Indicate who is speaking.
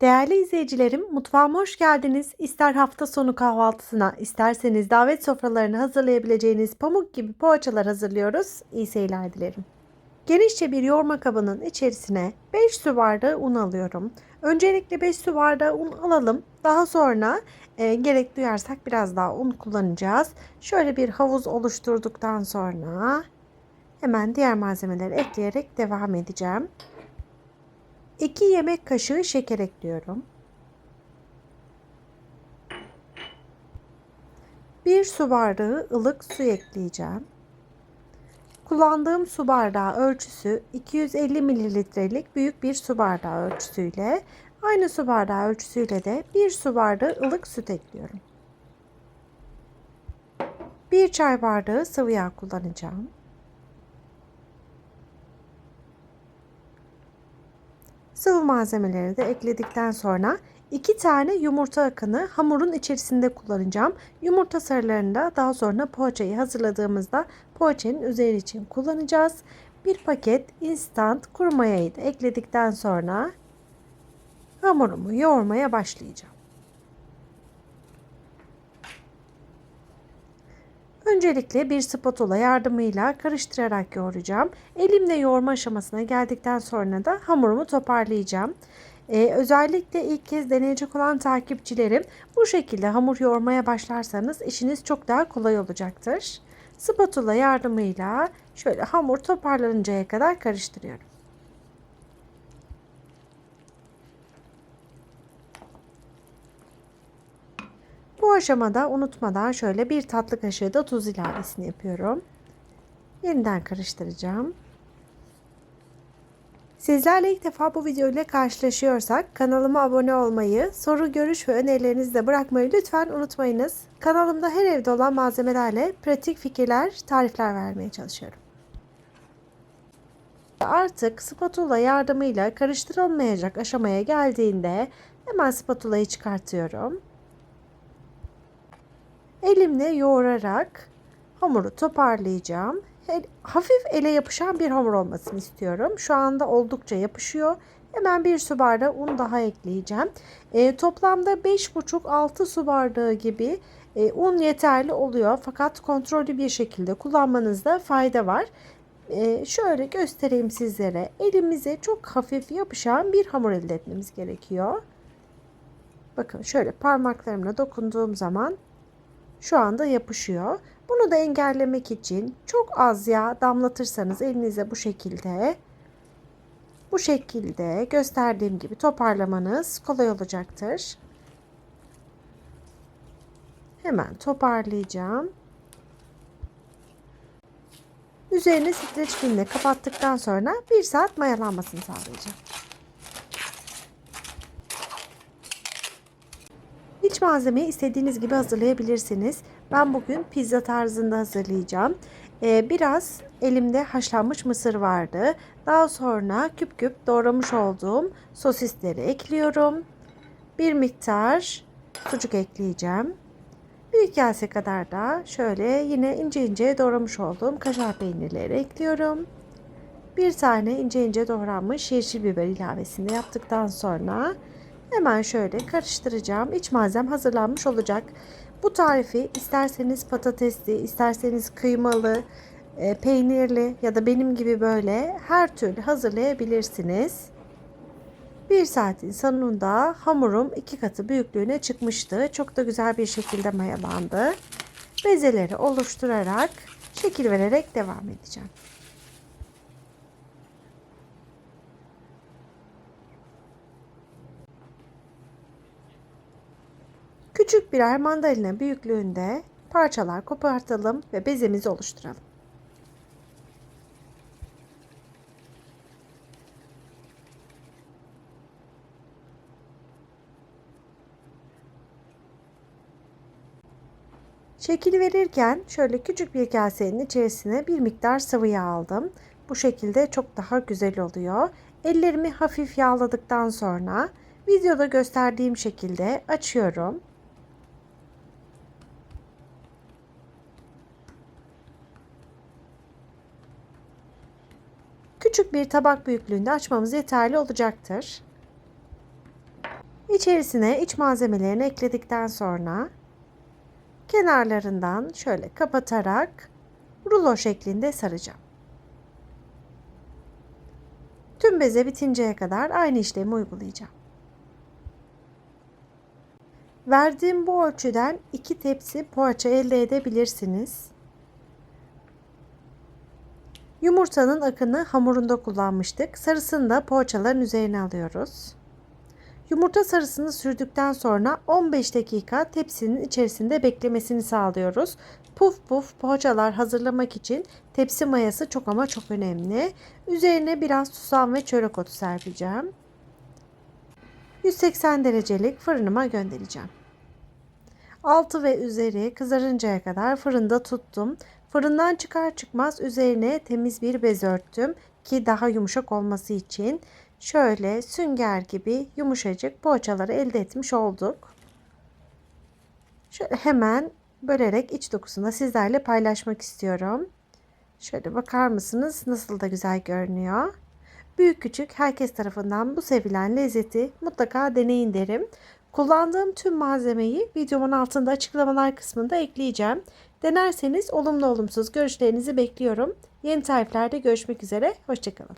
Speaker 1: Değerli izleyicilerim, mutfağıma hoş geldiniz. İster hafta sonu kahvaltısına, isterseniz davet sofralarını hazırlayabileceğiniz pamuk gibi poğaçalar hazırlıyoruz. İyi seyirler dilerim. Genişçe bir yoğurma kabının içerisine 5 su bardağı un alıyorum. Öncelikle 5 su bardağı un alalım. Daha sonra e, gerek duyarsak biraz daha un kullanacağız. Şöyle bir havuz oluşturduktan sonra hemen diğer malzemeleri ekleyerek devam edeceğim. 2 yemek kaşığı şeker ekliyorum. 1 su bardağı ılık su ekleyeceğim. Kullandığım su bardağı ölçüsü 250 mililitrelik büyük bir su bardağı ölçüsüyle aynı su bardağı ölçüsüyle de 1 su bardağı ılık süt ekliyorum. 1 çay bardağı sıvı yağ kullanacağım. Sıvı malzemeleri de ekledikten sonra 2 tane yumurta akını hamurun içerisinde kullanacağım. Yumurta sarılarını da daha sonra poğaçayı hazırladığımızda poğaçanın üzeri için kullanacağız. Bir paket instant kuru mayayı da ekledikten sonra hamurumu yoğurmaya başlayacağım. Öncelikle bir spatula yardımıyla karıştırarak yoğuracağım. Elimle yoğurma aşamasına geldikten sonra da hamurumu toparlayacağım. Ee, özellikle ilk kez deneyecek olan takipçilerim bu şekilde hamur yoğurmaya başlarsanız işiniz çok daha kolay olacaktır. Spatula yardımıyla şöyle hamur toparlanıncaya kadar karıştırıyorum. Aşamada unutmadan şöyle bir tatlı kaşığı da tuz ilavesini yapıyorum. Yeniden karıştıracağım. Sizlerle ilk defa bu video ile karşılaşıyorsak kanalıma abone olmayı, soru, görüş ve önerilerinizi de bırakmayı lütfen unutmayınız. Kanalımda her evde olan malzemelerle pratik fikirler, tarifler vermeye çalışıyorum. Artık spatula yardımıyla karıştırılmayacak aşamaya geldiğinde hemen spatulayı çıkartıyorum. Elimle yoğurarak hamuru toparlayacağım. Hafif ele yapışan bir hamur olmasını istiyorum. Şu anda oldukça yapışıyor. Hemen bir su bardağı un daha ekleyeceğim. E, toplamda 5,5-6 su bardağı gibi e, un yeterli oluyor. Fakat kontrollü bir şekilde kullanmanızda fayda var. E, şöyle göstereyim sizlere. Elimize çok hafif yapışan bir hamur elde etmemiz gerekiyor. Bakın şöyle parmaklarımla dokunduğum zaman şu anda yapışıyor. Bunu da engellemek için çok az yağ damlatırsanız elinize bu şekilde bu şekilde gösterdiğim gibi toparlamanız kolay olacaktır. Hemen toparlayacağım. Üzerini streç filmle kapattıktan sonra 1 saat mayalanmasını sağlayacağım. İç malzemeyi istediğiniz gibi hazırlayabilirsiniz. Ben bugün pizza tarzında hazırlayacağım. Ee, biraz elimde haşlanmış mısır vardı. Daha sonra küp küp doğramış olduğum sosisleri ekliyorum. Bir miktar sucuk ekleyeceğim. Bir kase kadar da şöyle yine ince ince doğramış olduğum kaşar peynirleri ekliyorum. Bir tane ince ince doğranmış yeşil biber ilavesini yaptıktan sonra Hemen şöyle karıştıracağım. İç malzem hazırlanmış olacak. Bu tarifi isterseniz patatesli, isterseniz kıymalı, e, peynirli ya da benim gibi böyle her türlü hazırlayabilirsiniz. Bir saatin sonunda hamurum iki katı büyüklüğüne çıkmıştı. Çok da güzel bir şekilde mayalandı. Bezeleri oluşturarak şekil vererek devam edeceğim. Küçük birer mandalina büyüklüğünde parçalar kopartalım ve bezemizi oluşturalım. Şekil verirken şöyle küçük bir kasenin içerisine bir miktar sıvı yağ aldım. Bu şekilde çok daha güzel oluyor. Ellerimi hafif yağladıktan sonra videoda gösterdiğim şekilde açıyorum. Küçük bir tabak büyüklüğünde açmamız yeterli olacaktır. İçerisine iç malzemelerini ekledikten sonra kenarlarından şöyle kapatarak rulo şeklinde saracağım. Tüm beze bitinceye kadar aynı işlemi uygulayacağım. Verdiğim bu ölçüden iki tepsi poğaça elde edebilirsiniz. Yumurtanın akını hamurunda kullanmıştık. Sarısını da poğaçaların üzerine alıyoruz. Yumurta sarısını sürdükten sonra 15 dakika tepsinin içerisinde beklemesini sağlıyoruz. Puf puf poğaçalar hazırlamak için tepsi mayası çok ama çok önemli. Üzerine biraz susam ve çörek otu serpeceğim. 180 derecelik fırınıma göndereceğim. Altı ve üzeri kızarıncaya kadar fırında tuttum. Fırından çıkar çıkmaz üzerine temiz bir bez örttüm ki daha yumuşak olması için. Şöyle sünger gibi yumuşacık poğaçaları elde etmiş olduk. Şöyle hemen bölerek iç dokusunu sizlerle paylaşmak istiyorum. Şöyle bakar mısınız nasıl da güzel görünüyor. Büyük küçük herkes tarafından bu sevilen lezzeti mutlaka deneyin derim. Kullandığım tüm malzemeyi videomun altında açıklamalar kısmında ekleyeceğim. Denerseniz olumlu olumsuz görüşlerinizi bekliyorum. Yeni tariflerde görüşmek üzere. Hoşçakalın.